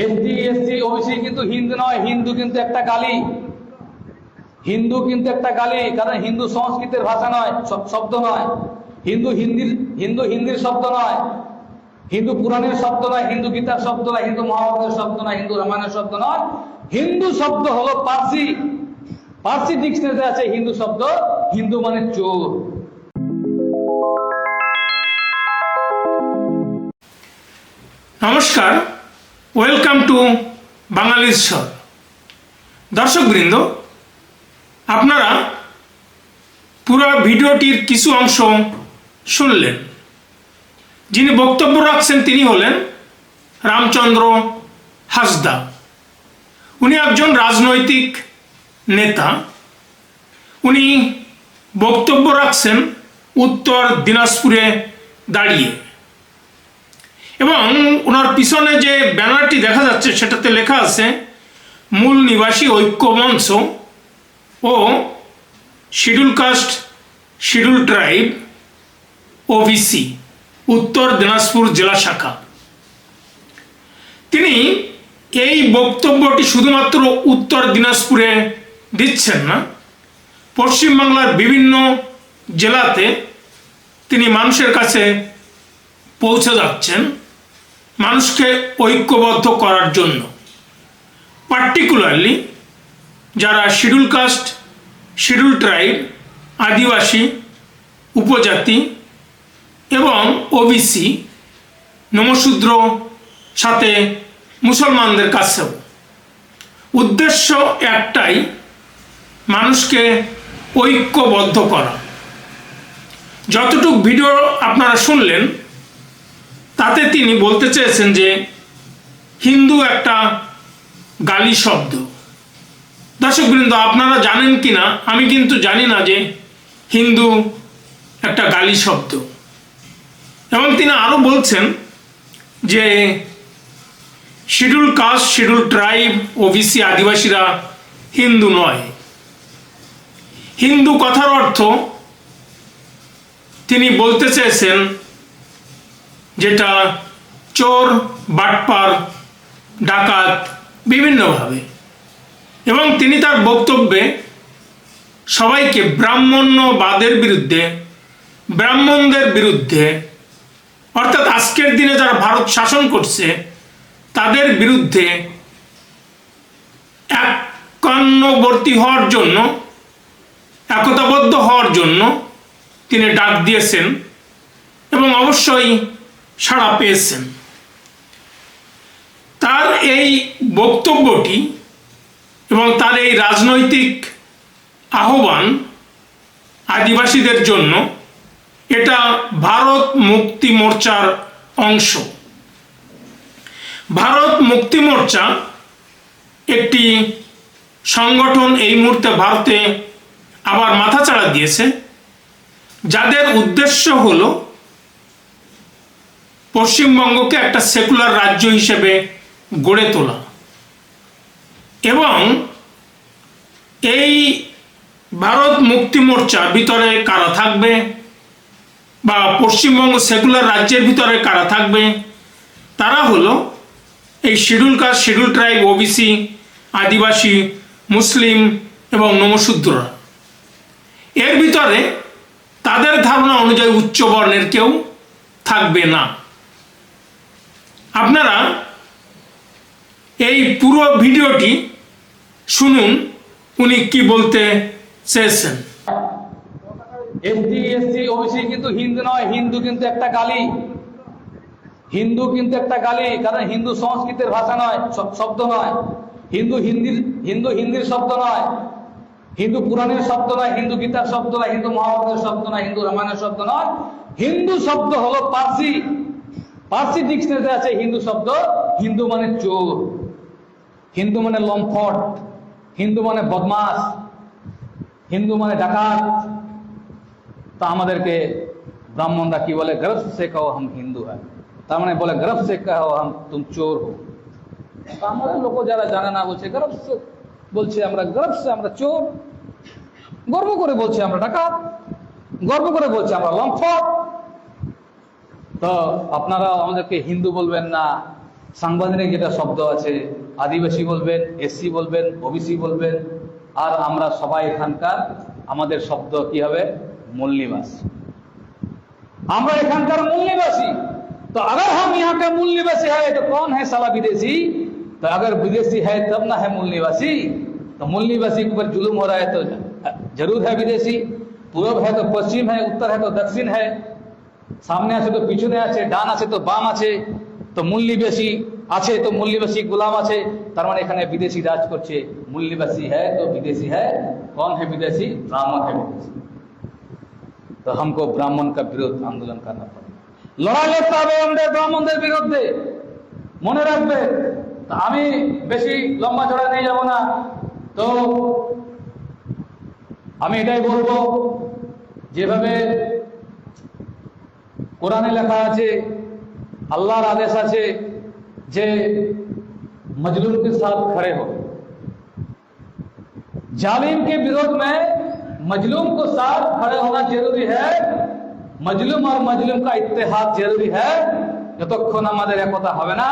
ST SC OBC কিন্তু হিন্দু নয়, হিন্দু কিন্তু একটা গালি। হিন্দু কিন্তু একটা গালি, কারণ হিন্দু সংস্কৃতের ভাষা নয় শব্দ নয়। হিন্দু হিন্দির হিন্দু হিন্দির শব্দ নয়। হিন্দু পুরাণের শব্দ নয়, হিন্দু গীতার শব্দ নয়, হিন্দু মহাভারতের শব্দ নয়, হিন্দু রামায়ণের শব্দ নয়। হিন্দু শব্দ হলো পার্সি। পার্সি ডিকশনারিতে আছে হিন্দু শব্দ, হিন্দু মানে চোর। নমস্কার ওয়েলকাম টু বাঙালির স্বর দর্শকবৃন্দ আপনারা পুরো ভিডিওটির কিছু অংশ শুনলেন। যিনি বক্তব্য রাখছেন তিনি হলেন রামচন্দ্র হাসদা। উনি একজন রাজনৈতিক নেতা। উনি বক্তব্য রাখছেন উত্তর দিনাজপুরে দাঁড়িয়ে। এবং ওনার পিছনে যে ব্যানারটি দেখা যাচ্ছে, সেটাতে লেখা আছে, মূল নিবাসী ঐক্য মঞ্চ ও schedule caste, schedule tribe, OBC, Uttar Dinajpur জেলা শাখা। তিনি এই বক্তব্যটি শুধুমাত্র উত্তর দিনাজপুরে দিচ্ছেন না, পশ্চিমবাংলার বিভিন্ন জেলাতে তিনি মানুষের কাছে পৌঁছে যাচ্ছেন। মানুষকে ঐক্যবদ্ধ করার জন্য। পার্টিকুলারলি যারা শিডিউল কাস্ট শিডিউল ট্রাইব আদিবাসী, উপজাতি এবং ওবিসি নমশূদ্র সাথে মুসলমানদের কাছেও। উদ্দেশ্য একটাই, মানুষকে ঐক্যবদ্ধ করা। যতটুক ভিডিও আপনারা শুনলেন তাতে তিনি বলতে চেয়েছেন যে হিন্দু একটা গালি শব্দ। দর্শকবৃন্দ আপনারা জানেন কি না আমি কিন্তু জানি না যে হিন্দু একটা গালি শব্দ। এবং তিনি আরও বলছেন যে schedule caste, schedule tribe, OBC আদিবাসীরা হিন্দু নয়। হিন্দু কথার অর্থ তিনি বলতে চেয়েছেন যেটা চোর, বাটপার, ডাকাত বিভিন্নভাবে। এবং তিনি তার বক্তব্যে সবাইকে ব্রাহ্মণ্যবাদের বিরুদ্ধে, ব্রাহ্মণদের বিরুদ্ধে, অর্থাৎ আজকের দিনে যারা ভারত শাসন করছে, তাদের বিরুদ্ধে একান্নবর্তী হওয়ার জন্য, একতাবদ্ধ হওয়ার জন্য তিনি ডাক দিয়েছেন। এবং অবশ্যই সাড়া পেয়েছেন। তার এই বক্তব্যটি এবং তার এই রাজনৈতিক আহ্বান আদিবাসীদের জন্য এটা ভারত মুক্তি মোর্চার অংশ। ভারত মুক্তি মোর্চা একটি সংগঠন এই মুহূর্তে ভারতে আবার মাথাচাড়া দিয়েছে। যাদের উদ্দেশ্য হলো পশ্চিমবঙ্গকে একটা সেকুলার রাজ্য হিসেবে গড়ে তোলা। এবং এই ভারত মুক্তি মোর্চা ভিতরে কারা থাকবে বা পশ্চিমবঙ্গ সেকুলার রাজ্যের ভিতরে কারা থাকবে, তারা হলো এই schedule caste schedule tribe, OBC, আদিবাসী, মুসলিম এবং নমশূদ্ররা এর ভিতরে তাদের ধারণা অনুযায়ী উচ্চ বর্ণের কেউ থাকবে না। আপনারা এই পুরো ভিডিওটি শুনুন, উনি কি বলতে চেয়েছেন। এসটি এসসি ওবিসি কিন্তু হিন্দু নয়, হিন্দু কিন্তু একটা গালি। হিন্দু কিন্তু একটা গালি, কারণ হিন্দু সংস্কৃতের ভাষা নয় শব্দ নয়। হিন্দু হিন্দির হিন্দু হিন্দির শব্দ নয়। হিন্দু পুরাণের শব্দ নয়, হিন্দু গীতার শব্দ নয়, হিন্দু মহাভারতের শব্দ নয়, হিন্দু রামায়ণের শব্দ নয়। হিন্দু শব্দ হলো পার্সি। পার্সি ডিকশনারিতে আছে হিন্দু শব্দ, হিন্দু মানে চোর, হিন্দু মানে লম্ফট, হিন্দু মানে বদমাস হিন্দু মানে ডাকাত। তা আমাদেরকে ব্রাহ্মণরা কি বলে? গ্রফ সে কহ হাম হিন্দু হ্যাঁ তার মানে বলে, গ্রফ সে কাও হাম তুমি চোর হো। আমাদের লোক যারা জানে না বলছে গর্ব বলছে আমরা গ্রফ সে, আমরা চোর। গর্ব করে বলছে আমরা ডাকাত। গর্ব করে বলছে আমরা লম্ফট। তো আপনারা আমাদেরকে হিন্দু বলবেন না সাংবিধানিক যেটা শব্দ আছে আদিবাসী বলবেন এসসি বলবেন ওবিসি বলবেন আর আমরা সবাই এখানকার আমাদের শব্দ কি হবে মূল নিবাসী আমরা এখানকার मूल निवासी तो अगर हम यहाँ का मूल निवासी है तो कौन है साला विदेशी तो अगर विदेशी है तब ना है मूल निवासी तो मूल निवासी के ऊपर जुलूम हो रहा है तो जरूर है विदेशी पूर्व है तो पश्चिम है उत्तर है तो दक्षिण है সামনে আছে তো পিছনে আছে ডান আছে তো বাম আছে তো মূল নিবাসী আছে তো মূল নিবাসী গোলাম আছে তার মানে এখানে বিদেশি রাজ করছে মূল নিবাসী है तो विदेशी है कौन है विदेशी ब्राह्मण है विदेशी তো हमको ব্রাহ্মণ का বিরোধ আন্দোলন करना पड़ेगा লড়াই লড়তে হবে আমাদের ব্রাহ্মণদের বিরুদ্ধে মনে রাখবে তা আমি বেশি লম্বা চড়া নিয়ে যাব না তো আমি এটাই বলবো যেভাবে কোরআনে লেখা আছে আল্লাহর আদেশ আছে যে मजलूम के साथ खड़े हो जालिम के विरोध में मजलूम को साथ खड़े होना जरूरी है মজলুম আর মজলুম কা ইত্তেহাদ জরুরি হ্যাঁ যতক্ষণ আমাদের একতা হবে না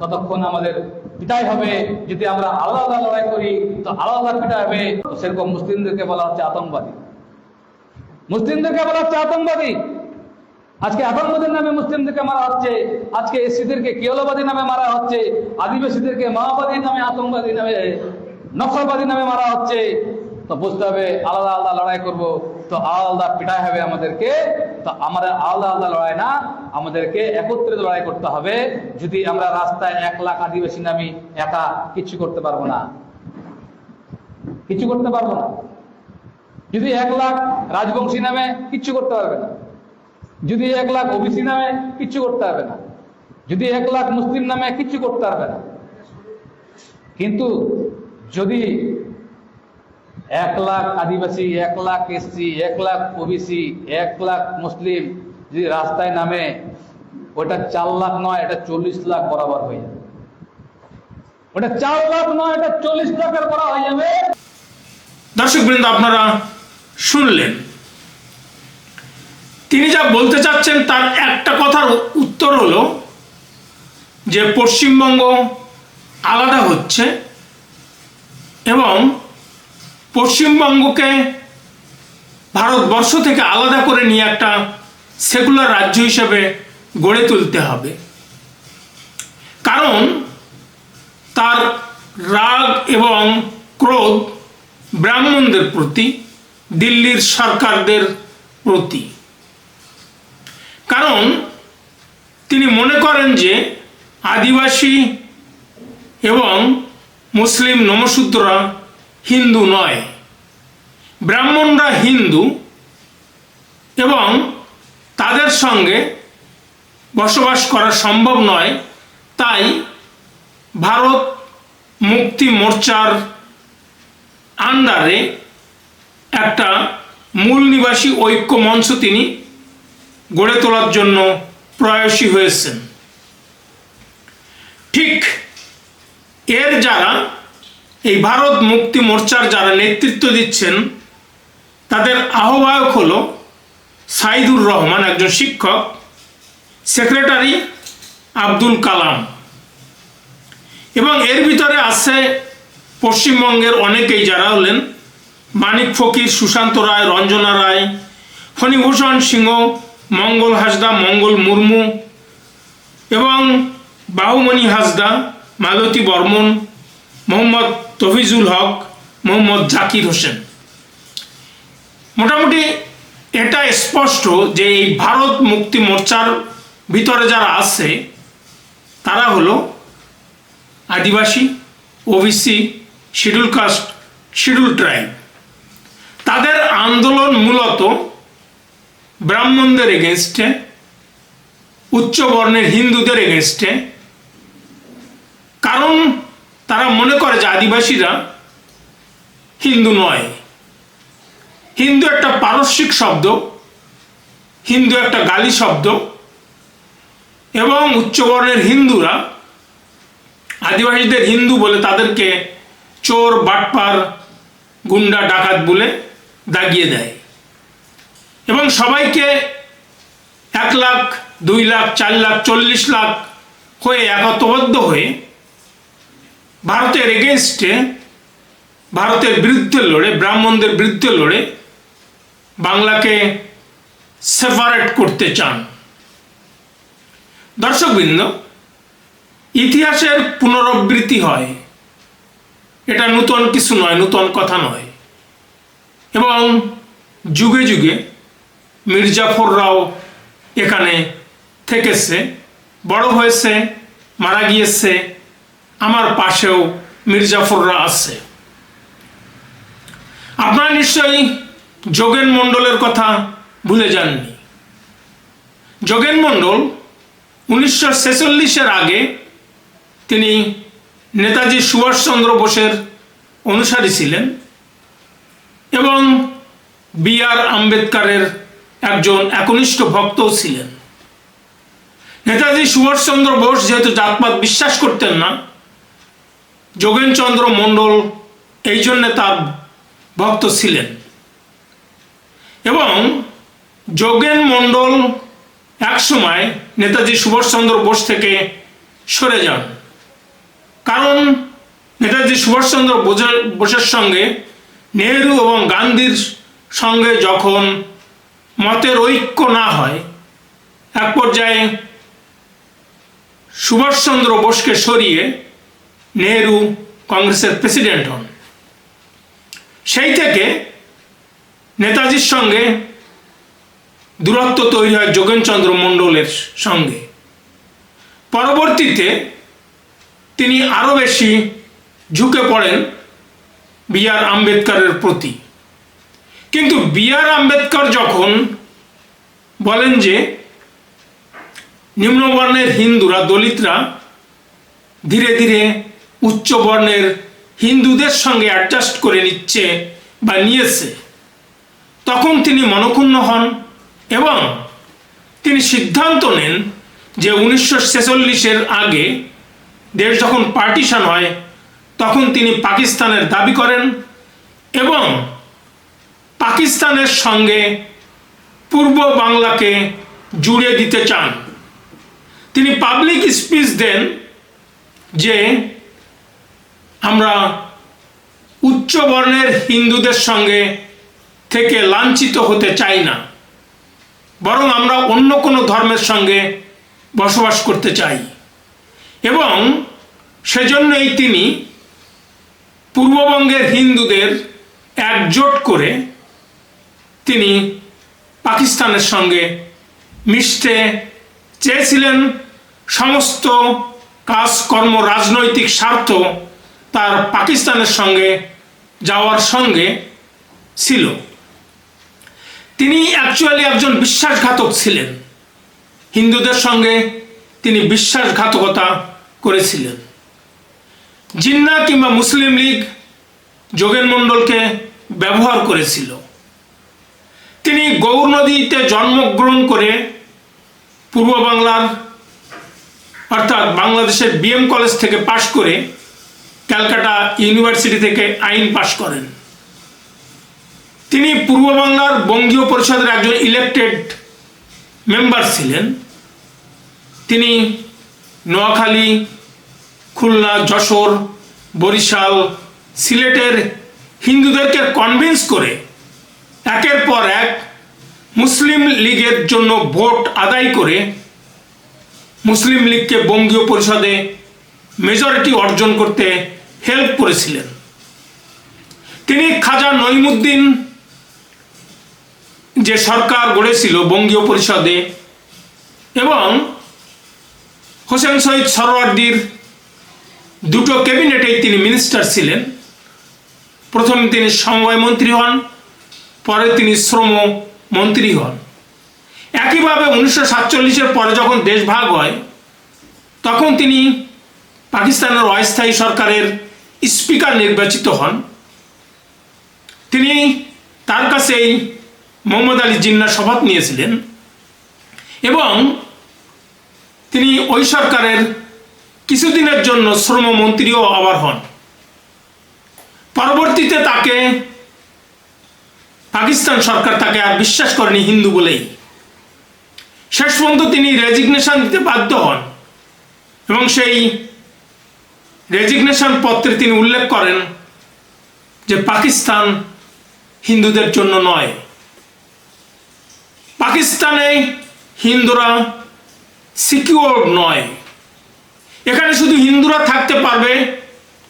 ততক্ষণ আমাদের পিটাই হবে যদি আমরা আলাদা লড়াই করি তো আলাদা পিটাই হবে তো সেরকম মুসলিমদেরকে বলা হচ্ছে আতঙ্কবাদী মুসলিমদেরকে বলা হচ্ছে আতঙ্কবাদী আজকে আতঙ্কবাদীর নামে মুসলিমদেরকে মারা হচ্ছে। আজকে এসিদেরকে কেওলাবাদী নামে মারা হচ্ছে। আদিবাসীদেরকে মাওবাদী নামে আতঙ্কবাদী নামে নকশালবাদী নামে মারা হচ্ছে। তো বুঝতে হবে, আলাদা আলাদা লড়াই করব। তো আলাদা পিটাই হবে আমাদেরকে। তো আমাদের আলাদা আলাদা লড়াই না, আমাদেরকে একত্রিত লড়াই করতে হবে। যদি আমরা রাস্তায় এক লাখ আদিবাসী নামি একা, কিছু করতে পারব না। কিছু করতে পারব না। যদি এক লাখ রাজবংশী নামে কিচ্ছু করতে পারবে না। যদি এক লাখ ওবিসি নামে কিচ্ছু করতে হবে না, যদি এক লাখ মুসলিম নামে কিচ্ছু করতে হবে না, কিন্তু যদি এক লাখ আদিবাসী, এক লাখ এসসি, এক লাখ ওবিসি, এক লাখ মুসলিম যদি রাস্তায় নামে, ওটা চার লাখ নয়, এটা চল্লিশ লাখ বরাবর হয়ে যাবে। ওটা চার লাখ নয়, এটা চল্লিশ লাখের বড় হয়ে যাবে। দর্শকবৃন্দ, আপনারা শুনলেন তিনি যা বলতে চাচ্ছেন তার একটা কথার উত্তর হলো যে পশ্চিমবঙ্গ আলাদা হচ্ছে এবং পশ্চিমবঙ্গকে ভারতবর্ষ থেকে আলাদা করে নিয়ে একটা সেকুলার রাজ্য হিসেবে গড়ে তুলতে হবে। কারণ তার রাগ এবং ক্রোধ ব্রাহ্মণদের প্রতি, দিল্লির সরকারদের প্রতি। কারণ তিনি মনে করেন যে আদিবাসী এবং মুসলিম নমশূদ্ররা হিন্দু নয়। ব্রাহ্মণরা হিন্দু এবং তাদের সঙ্গে বসবাস করা সম্ভব নয়, তাই ভারত মুক্তি মোর্চার আন্ডারে একটা মূল নিবাসী ঐক্য মঞ্চ তিনি গড়ে তোলার জন্য প্রয়াসী হয়েছেন। ঠিক এর যারা, এই ভারত মুক্তি মোর্চার যারা নেতৃত্ব দিচ্ছেন, তাদের আহ্বায়ক হল সাইদুর রহমান, একজন শিক্ষক, সেক্রেটারি আব্দুল কালাম। এবং এর ভিতরে আছে পশ্চিমবঙ্গের অনেকেই যারা হলেন, মানিক ফকির, সুশান্ত রায়, রঞ্জনা রায়, ফণিভূষণ সিংহ মঙ্গল হাসদা, মঙ্গল মুর্মু এবং বাহুমণি হাসদা, মালতী বর্মন, মোহাম্মদ তফিজুল হক, মোহাম্মদ জাকির হোসেন। মোটামুটি এটা স্পষ্ট যে এই ভারত মুক্তি মোর্চার ভিতরে যারা আছে, তারা হলো আদিবাসী, OBC, schedule caste, schedule tribe. তাদের আন্দোলন মূলত ব্রাহ্মণদের এগেনস্টে উচ্চ বর্ণের হিন্দুদের এগেনস্টে কারণ তারা মনে করে যে আদিবাসীরা হিন্দু নয়। হিন্দু একটা পারস্যিক শব্দ, হিন্দু একটা গালি শব্দ, এবং উচ্চবর্ণের হিন্দুরা আদিবাসীদের হিন্দু বলে তাদেরকে চোর, বাটপার, গুন্ডা, ডাকাত বলে দাগিয়ে দেয়। এবং সবাইকে এক লাখ, দুই লাখ, চার লাখ, চল্লিশ লাখ হয়ে একত্রবদ্ধ হয়ে ভারতের এগেনস্টে ভারতের বিরুদ্ধে লড়ে, ব্রাহ্মণদের বিরুদ্ধে লড়ে বাংলাকে সেপারেট করতে চান। দর্শকবৃন্দ ইতিহাসের পুনরাবৃত্তি হয়। এটা নূতন কিছু নয়, নূতন কথা নয়। এবং যুগে যুগে মির্জাফররাও এখানে থেকেছে। বড় হয়েছে, মারা গিয়েছে, আমার পাশেও মির্জাফররা আছে। আপনারা নিশ্চয়ই যোগেন মণ্ডলের কথা ভুলে যাননি। যোগেন মণ্ডল উনিশশো ছেচল্লিশের আগে তিনি নেতাজি সুভাষচন্দ্র বোসের অনুসারী ছিলেন এবং বি আর আম্বেদকারের একজন একনিষ্ঠ ভক্তও ছিলেন। নেতাজি সুভাষচন্দ্র বোস যেহেতু জাতপাত বিশ্বাস করতেন না, যোগেনচন্দ্র মণ্ডল এই জন্যে তার ভক্ত ছিলেন। এবং যোগেন মণ্ডল একসময় নেতাজি সুভাষচন্দ্র বোস থেকে সরে যান। কারণ নেতাজি সুভাষচন্দ্র বোসের বোসের সঙ্গে নেহেরু এবং গান্ধীর সঙ্গে যখন মতের ঐক্য না হয়, এক পর্যায়ে সুভাষচন্দ্র বোসকে সরিয়ে নেহেরু কংগ্রেসের প্রেসিডেন্ট হন। সেই থেকে নেতাজির সঙ্গে দূরত্ব তৈরি হয় যোগেনচন্দ্র মণ্ডলের সঙ্গে। পরবর্তীতে তিনি আরও বেশি ঝুঁকে পড়েন বি আর আম্বেদকরের প্রতি। কিন্তু বি আর আম্বেদকর যখন বলেন যে নিম্নবর্ণের হিন্দুরা, দলিতরা ধীরে ধীরে উচ্চ বর্ণের হিন্দুদের সঙ্গে অ্যাডজাস্ট করে নিচ্ছে বা নিয়েছে, তখন তিনি মনক্ষুণ্ণ হন এবং তিনি সিদ্ধান্ত নেন যে উনিশশো ছেচল্লিশের আগে দেশ যখন পার্টিশন হয়, তখন তিনি পাকিস্তানের দাবি করেন এবং পাকিস্তানের সঙ্গে পূর্ব বাংলাকে জুড়ে দিতে চান। তিনি পাবলিক স্পিচ দেন যে আমরা উচ্চ বর্ণের হিন্দুদের সঙ্গে থেকে লাঞ্ছিত হতে চাই না, বরং আমরা অন্য কোনো ধর্মের সঙ্গে বসবাস করতে চাই। এবং সেজন্যই তিনি পূর্ববঙ্গের হিন্দুদের একজোট করে তিনি পাকিস্তানের সঙ্গে মিশতে চেয়েছিলেন। সমস্ত কাজকর্ম, রাজনৈতিক স্বার্থ তার পাকিস্তানের সঙ্গে যাওয়ার সঙ্গে ছিল। তিনি অ্যাকচুয়ালি একজন বিশ্বাসঘাতক ছিলেন। হিন্দুদের সঙ্গে তিনি বিশ্বাসঘাতকতা করেছিলেন। জিন্না কিংবা মুসলিম লীগ যোগেন মণ্ডলকে ব্যবহার করেছিল। তিনি গৌর নদীতে জন্মগ্রহণ করে পূর্ব বাংলার, অর্থাৎ বাংলাদেশের বিএম কলেজ থেকে পাশ করে ক্যালকাটা ইউনিভার্সিটি থেকে আইন পাশ করেন। তিনি পূর্ব বাংলার বঙ্গীয় পরিষদের একজন ইলেকটেড মেম্বার ছিলেন। তিনি নোয়াখালী, খুলনা, যশোর, বরিশাল, সিলেটের হিন্দুদেরকে কনভিন্স করে একের পর এক মুসলিম লীগের জন্য ভোট আদায় করে মুসলিম লীগকে বঙ্গীয় পরিষদে মেজরিটি অর্জন করতে হেল্প করেছিলেন। তিনি খাজা নইমুদ্দিন যে সরকার গড়েছিল বঙ্গীয় পরিষদে এবং হোসেন শহীদ সরওয়ার্দির দুটো ক্যাবিনেটেই তিনি মিনিস্টার ছিলেন। প্রথমে তিনি সমবায় মন্ত্রী হন পরে তিনি শ্রম মন্ত্রী হন। একইভাবে উনিশশো সাতচল্লিশের পরে যখন দেশ ভাগ হয়, তখন তিনি পাকিস্তানের অস্থায়ী সরকারের স্পিকার নির্বাচিত হন। তিনি তার কাছেই মোহাম্মদ আলী জিন্না শপথ নিয়েছিলেন এবং তিনি ওই সরকারের কিছুদিনের জন্য শ্রমমন্ত্রীও আবার হন। পরবর্তীতে তাকে পাকিস্তান সরকার তাকে আর বিশ্বাস করেনি হিন্দু বলেই। শেষ পর্যন্ত তিনি রেজিগনেশন দিতে বাধ্য হন। এবং সেই রেজিগনেশন পত্রে তিনি উল্লেখ করেন যে পাকিস্তান হিন্দুদের জন্য নয়। পাকিস্তানে হিন্দুরা সিকিউর নয়। এখানে শুধু হিন্দুরা থাকতে পারবে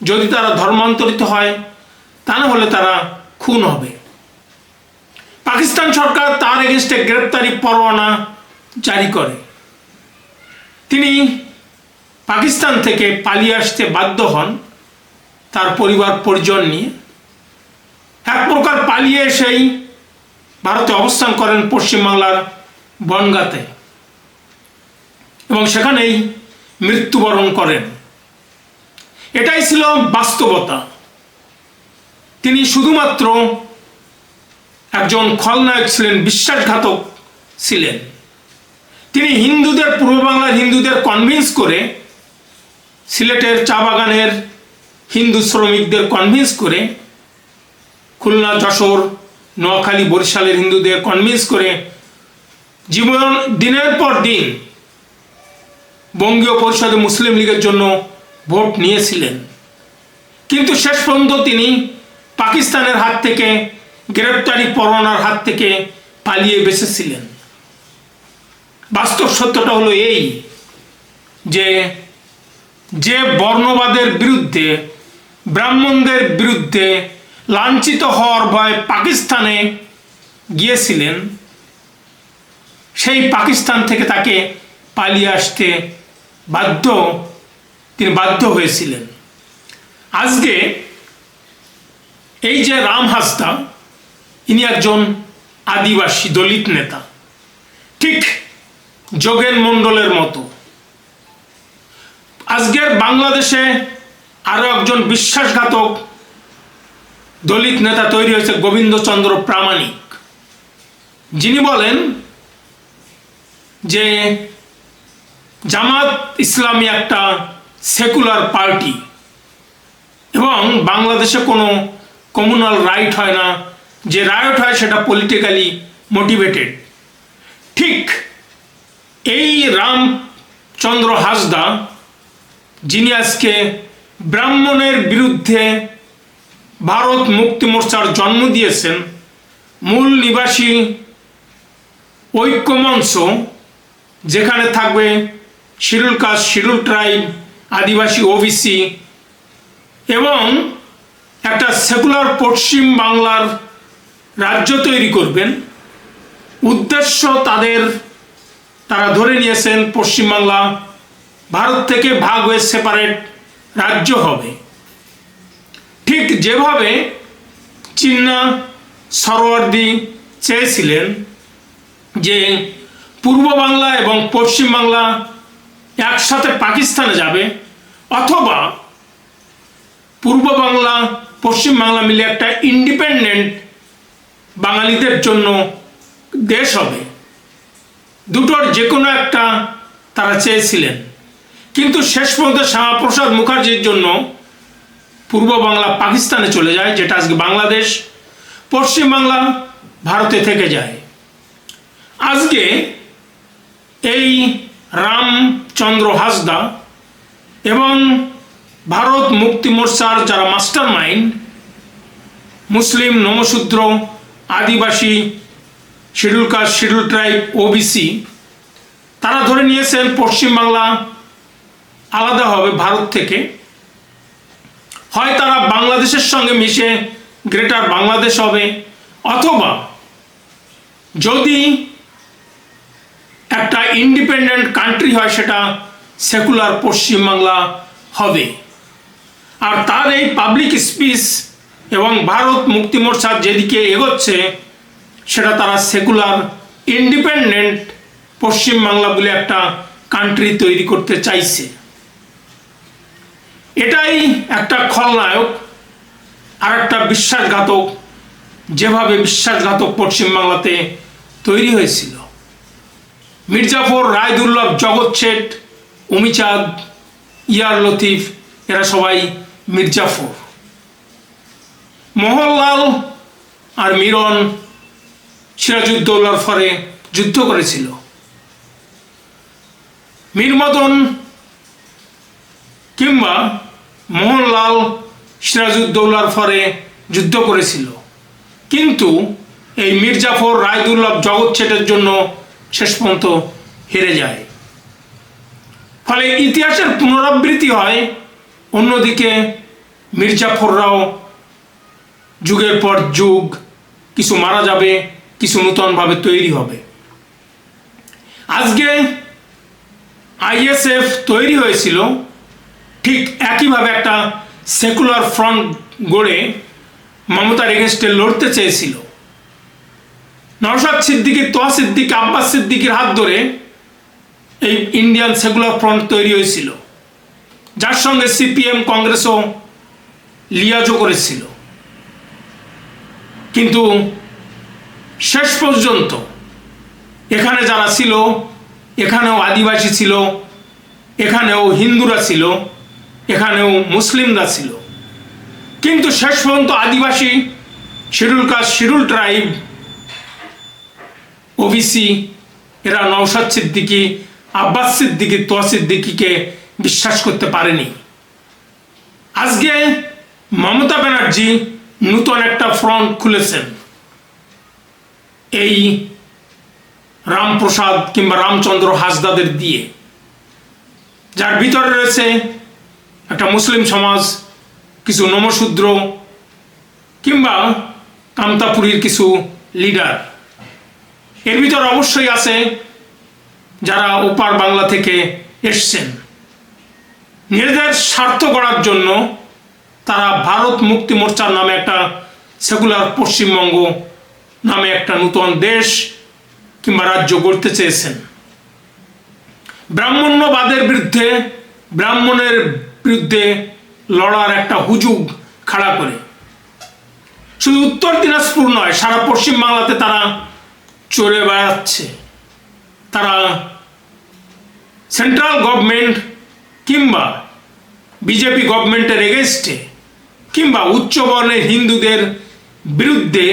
যদি তারা ধর্মান্তরিত হয়, তা না হলে তারা খুন হবে। পাকিস্তান সরকার তার এগেনস্টে গ্রেপ্তারি পরোয়ানা জারি করে। তিনি পাকিস্তান থেকে পালিয়ে আসতে বাধ্য হন তার পরিবার, পরিজন নিয়ে। এক প্রকার পালিয়ে এসেই ভারতে অবস্থান করেন পশ্চিমবাংলার বনগাঁতে এবং সেখানেই মৃত্যুবরণ করেন। এটাই ছিল বাস্তবতা। তিনি শুধুমাত্র খলনায়ক ছিলেন, বিশ্বাসঘাতক ছিলেন। তিনি হিন্দুদের, পূর্ব বাংলার হিন্দুদের কনভিন্স করে, সিলেটের চা বাগানের হিন্দু শ্রমিকদের কনভিন্স করে, খুলনা, যশোর, নোয়াখালী, বরিশালের হিন্দুদের কনভিন্স করে, জীবন দিনের পর দিন বঙ্গীয় পরিষদে মুসলিম লীগের জন্য ভোট নিয়েছিলেন। কিন্তু শেষ পর্যন্ত তিনি পাকিস্তানের হাত থেকে গ্রেপ্তারি পরোয়ানার হাত থেকে পালিয়ে বেঁচেছিলেন। বাস্তব সত্যটা হলো এই যে যে বর্ণবাদের বিরুদ্ধে, ব্রাহ্মণদের বিরুদ্ধে লাঞ্ছিত হওয়ার ভয় পাকিস্তানে গিয়েছিলেন, সেই পাকিস্তান থেকে তাকে পালিয়ে আসতে বাধ্য, তিনি বাধ্য হয়েছিলেন। আজকে এই যে রাম হাসদা একজন আদিবাসী দলিত নেতা। ঠিক যোগেন মণ্ডলের মতো। আজকের বাংলাদেশে আরও একজন বিশ্বাসঘাতক দলিত নেতা তৈরি হয়েছে গোবিন্দচন্দ্র প্রামাণিক। যিনি বলেন যে জামাত ইসলামী একটা সেকুলার পার্টি এবং বাংলাদেশে কোনো কমিউনাল রাইট হয় না। যে রাইট হয় সেটা পলিটিক্যালি মোটিভেটেড ঠিক এই রামচন্দ্র হাসদা, যিনি আজকে ব্রাহ্মণের বিরুদ্ধে ভারত মুক্তি মোর্চার জন্ম দিয়েছেন, মূল নিবাসী ঐক্যমঞ্চ, যেখানে থাকবে শিরুল কাস্ট শিরুল ট্রাইব, আদিবাসী ওবিসি এবং একটা সেকুলার পশ্চিম বাংলার রাজ্য তৈরি করবেন। উদ্দেশ্য তাদের, তারা ধরে নিয়েছেন পশ্চিমবাংলা ভারত থেকে ভাগ হয়ে সেপারেট রাজ্য হবে। ঠিক যেভাবে চিন্না সরোয়ার্দি চেয়েছিলেন যে পূর্ব বাংলা এবং পশ্চিম বাংলা একসাথে পাকিস্তানে যাবে, অথবা পূর্ব বাংলা, পশ্চিম বাংলা মিলে একটা ইন্ডিপেন্ডেন্ট বাঙালিদের জন্য দেশ হবে। দুটোর যে কোনো একটা তারা চেয়েছিলেন। কিন্তু শেষ পর্যন্ত শ্যামাপ্রসাদ মুখার্জির জন্য পূর্ব বাংলা পাকিস্তানে চলে যায়, যেটা আজকে বাংলাদেশ, পশ্চিম বাংলা ভারতে থেকে যায়। আজকে এই রামচন্দ্র হাসদা এবং ভারত মুক্তি মোর্চার যারা মাস্টার মাইন্ড মুসলিম নমশূদ্র আদিবাসী schedule caste schedule tribe OBC তারা ধরে নিয়েছেন পশ্চিমবাংলা আলাদা হবে ভারত থেকে। হয় তারা বাংলাদেশের সঙ্গে মিশে গ্রেটার বাংলাদেশ হবে, অথবা যদি একটা ইন্ডিপেন্ডেন্ট কান্ট্রি হয় সেটা সেকুলার পশ্চিমবাংলা হবে। আর তার এই পাবলিক স্পিচ এবং ভারত মুক্তি মোর্চার যেদিকে এগোচ্ছে, সেটা তারা সেকুলার, ইন্ডিপেন্ডেন্ট পশ্চিমবাংলা বলে একটা কান্ট্রি তৈরি করতে চাইছে। এটাই একটা খলনায়ক আর একটা বিশ্বাসঘাতক, যেভাবে বিশ্বাসঘাতক পশ্চিমবাংলাতে তৈরি হয়েছিল। মির্জাফর রায়দুল্লভ জগৎ শেঠ উমিচাঁদ, ইয়ার লতিফ, এরা সবাই মির্জাফর। মোহনলাল আর মিরন সিরাজউদ্দৌলার ফরে যুদ্ধ করেছিল। মীর মদন কিংবা মোহনলাল সিরাজউদ্দৌলার ফরে যুদ্ধ করেছিল। কিন্তু এই মির্জাফর রায়দুল্লভ জগৎ ছেটের জন্য শেষ পর্যন্ত হেরে যায়। ফলে ইতিহাসের পুনরাবৃত্তি হয় অন্যদিকে মির্জাফররাও যুগের পর যুগ, কিছু মারা যাবে, কিছু নূতনভাবে তৈরি হবে। আজকে আইএসএফ তৈরি হয়েছিল ঠিক একইভাবে একটা সেকুলার ফ্রন্ট গড়ে মমতার এগেনস্টে লড়তে চেয়েছিল। নরসাদ সিদ্দিকি তোয়া সিদ্দিক, আব্বাস সিদ্দিকির হাত ধরে এই ইন্ডিয়ান সেকুলার ফ্রন্ট তৈরি হয়েছিল। যার সঙ্গে সিপিএম, কংগ্রেসও লিয়াজও করেছিল। কিন্তু শেষ পর্যন্ত এখানে যারা ছিল, এখানেও আদিবাসী ছিল, এখানেও হিন্দুরা ছিল, এখানেও মুসলিমরা ছিল। কিন্তু শেষ পর্যন্ত আদিবাসী, schedule caste, schedule tribe, OBC, এরা নওশাদ সিদ্দিকি, আব্বাস সিদ্দিকি তোয়া সিদ্দিকিকে বিশ্বাস করতে পারেনি। আজকে মমতা ব্যানার্জি নূতন একটা ফ্রন্ট খুলেছেন। এই রামপ্রসাদ কিংবা রামচন্দ্র হাসদাদের দিয়ে। যার ভিতরে রয়েছে একটা মুসলিম সমাজ, কিছু নমশূদ্র কিংবা কামতাপুরীর কিছু লিডার এর ভিতর অবশ্যই আছে যারা ওপার বাংলা থেকে এসছেন। নিজেদের স্বার্থ করার জন্য তারা ভারত মুক্তি মোর্চার নামে একটা সেকুলার পশ্চিমবঙ্গ নামে একটা নূতন দেশ কিংবা রাজ্য গড়তে চেয়েছেন। ব্রাহ্মণ্যবাদের বিরুদ্ধে, ব্রাহ্মণের বিরুদ্ধে লড়ার একটা হুজুগ খাড়া করে। শুধু উত্তর দিনাজপুর নয়, সারা পশ্চিম বাংলাতে তারা চড়ে বেড়াচ্ছে। তারা সেন্ট্রাল গভর্নমেন্ট কিংবা বিজেপি গভর্নমেন্টের এগেনস্টে কিংবা উচ্চবর্ণের হিন্দুদের বিরুদ্ধে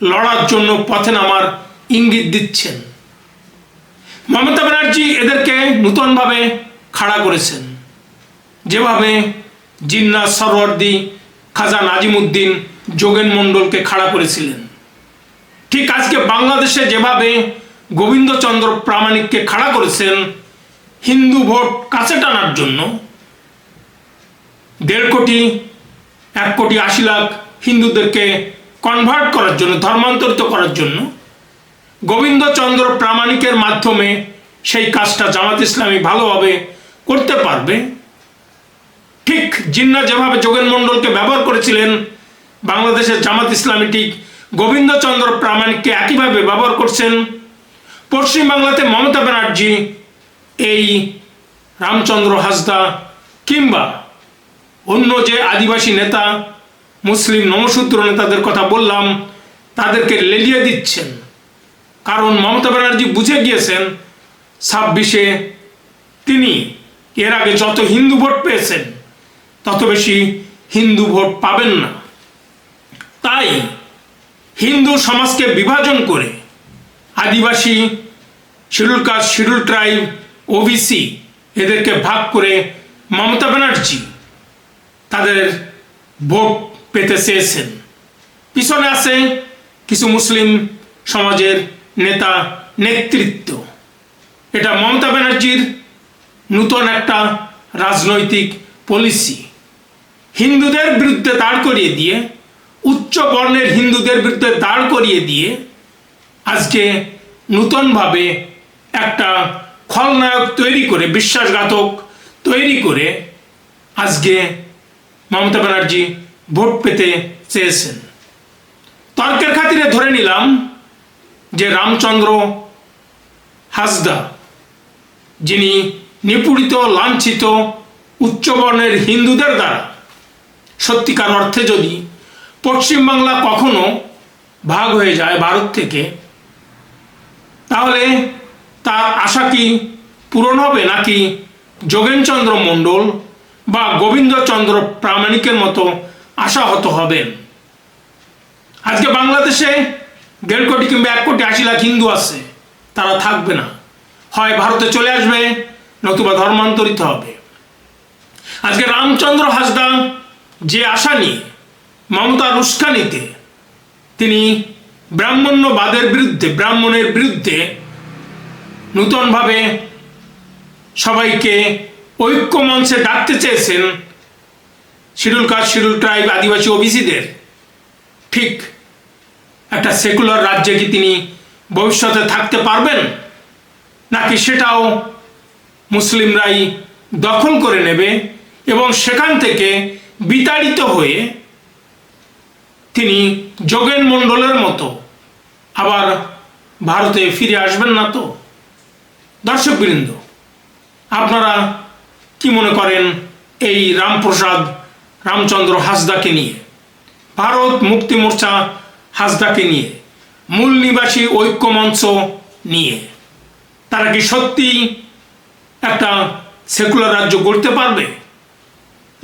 লড়ার জন্য পথে নামার ইঙ্গিত দিচ্ছেন। মমতা ব্যানার্জি এদেরকে নূতনভাবে খাড়া করেছেন। যেভাবে জিন্নাত সরওয়ার্দি, খাজা নাজিমুদ্দিন, যোগেন মণ্ডলকে খাড়া করেছিলেন। ঠিক আজকে বাংলাদেশে যেভাবে গোবিন্দচন্দ্র প্রামাণিককে খাড়া করেছেন, হিন্দু ভোট কাছে টানার জন্য দেড় কোটি এক কোটি আশি লাখ হিন্দুদেরকে কনভার্ট করার জন্য, ধর্মান্তরিত করার জন্য গোবিন্দচন্দ্র প্রামাণিকের মাধ্যমে সেই কাজটা জামাত ইসলামী ভালোভাবে করতে পারবে। ঠিক জিন্না যেভাবে যোগেন মণ্ডলকে ব্যবহার করেছিলেন, বাংলাদেশের জামাত ইসলামী ঠিক গোবিন্দচন্দ্র প্রামাণিককে একইভাবে ব্যবহার করছেন। পশ্চিমবাংলাতে মমতা ব্যানার্জি, এই রামচন্দ্র হাসদা কিংবা অন্য যে আদিবাসী নেতা, মুসলিম নমশূদ্র নেতাদের কথা বললাম, তাদেরকে লেলিয়ে দিচ্ছেন। কারণ মমতা ব্যানার্জি বুঝে গিয়েছেন, ছাব্বিশে তিনি এর আগে যত হিন্দু ভোট পেয়েছেন, তত বেশি হিন্দু ভোট পাবেন না। তাই হিন্দু সমাজকে বিভাজন করে আদিবাসী schedule caste schedule tribe, OBC এদেরকে ভাগ করে মমতা ব্যানার্জি তাদের ভোট পেতে চেয়েছেন। পিছনে আছে কিছু মুসলিম সমাজের নেতা নেতৃত্ব। এটা মমতা ব্যানার্জির নূতন একটা রাজনৈতিক পলিসি। হিন্দুদের বিরুদ্ধে দাঁড় করিয়ে দিয়ে, উচ্চ বর্ণের হিন্দুদের বিরুদ্ধে দাঁড় করিয়ে দিয়ে আজকে নূতনভাবে একটা খলনায়ক তৈরি করে, বিশ্বাসঘাতক তৈরি করে আজকে মমতা ব্যানার্জি ভোট পেতে চেয়েছেন। তর্কের খাতিরে ধরে নিলাম যে রামচন্দ্র হাসদা, যিনি নিপীড়িত, লাঞ্ছিত উচ্চবর্ণের হিন্দুদের দ্বারা, সত্যিকার অর্থে যদি পশ্চিমবাংলা কখনো ভাগ হয়ে যায় ভারত থেকে, তাহলে তার আশা কি পূরণ হবে নাকি যোগেনচন্দ্র মণ্ডল বা গোবিন্দচন্দ্র প্রামাণিকের মতো আশাহত হবেন। আজকে বাংলাদেশে দেড় কোটি কিংবা এক কোটি আশি লাখ হিন্দু আছে, তারা থাকবে না। হয় ভারতে চলে আসবে, নতুবা ধর্মান্তরিত হবে। আজকে রামচন্দ্র হাসদা যে আশা নিয়ে মমতার উস্কানিতে তিনি ব্রাহ্মণ্যবাদের বিরুদ্ধে, ব্রাহ্মণের বিরুদ্ধে নূতনভাবে সবাইকে ঐক্য মঞ্চে ডাকতে চেয়েছেন শিডিউল কাস্ট, শিডিউল ট্রাইব আদিবাসী ওবিসিদের। ঠিক একটা সেকুলার রাজ্যে কি তিনি ভবিষ্যতে থাকতে পারবেন? নাকি সেটাও মুসলিমরাই দখল করে নেবে এবং সেখান থেকে বিতাড়িত হয়ে তিনি যোগেন মণ্ডলের মতো আবার ভারতে ফিরে আসবেন না তো? দর্শকবৃন্দ, আপনারা কি মনে করেন এই রামপ্রসাদ রামচন্দ্র হাসদাকে নিয়ে? ভারত মুক্তি মোর্চা হাসদাকে নিয়ে মূল নিবাসী ঐক্য মঞ্চ নিয়ে। তারা কি সত্যি একটা সেকুলার রাজ্য গড়তে পারবে?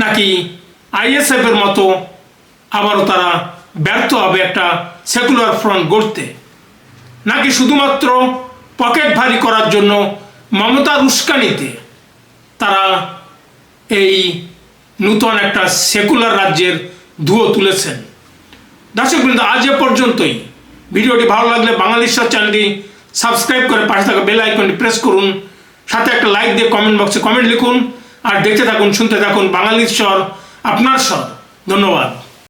নাকি আইএসএফ এর মতো আবারও তারা ব্যর্থ হবে একটা সেকুলার ফ্রন্ট গড়তে? নাকি শুধুমাত্র পকেট ভারী করার জন্য মমতার উস্কানিতে তারা এই নূতন একটা সেকুলার রাজ্যের ধুয়ো তুলেছেন। দর্শকবৃন্দ, আজ এ পর্যন্তই। ভিডিওটি ভালো লাগলে সাথে চ্যানেলটি সাবস্ক্রাইব করে পাশে থাকা বেল আইকনটি প্রেস করুন। সাথে একটা লাইক দিয়ে কমেন্ট বক্সে কমেন্ট লিখুন। আর দেখতে থাকুন, শুনতে থাকুন বাঙালির স্বর আপনার স্বর ধন্যবাদ।